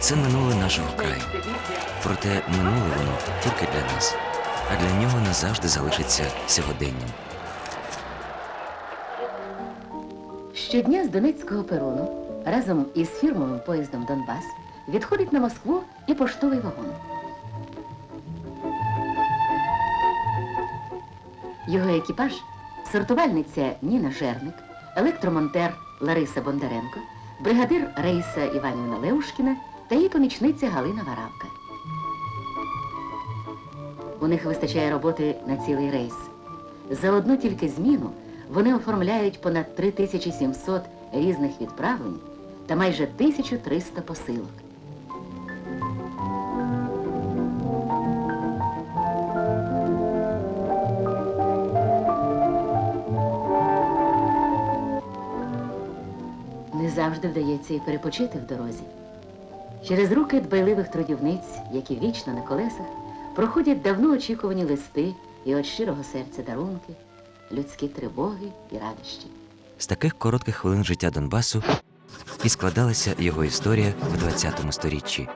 Це минуле нашого краю. Проте минуле воно тільки для нас, а для нього назавжди залишиться сьогоденням. Щодня з Донецького перону разом із фірмовим поїздом Донбас відходить на Москву і поштовий вагон. Його екіпаж сортувальниця Ніна Жерник, електромонтер Лариса Бондаренко, бригадир рейса Іванівна Леушкіна та її помічниця Галина Варавка. У них вистачає роботи на цілий рейс. За одну тільки зміну вони оформляють понад 3700 різних відправлень та майже 1300 посилок. Не завжди вдається і перепочити в дорозі. Через руки дбайливих трудівниць, які вічно на колесах, проходять давно очікувані листи і від щирого серця дарунки, людські тривоги і радощі. З таких коротких хвилин життя Донбасу і складалася його історія в ХХ сторіччі.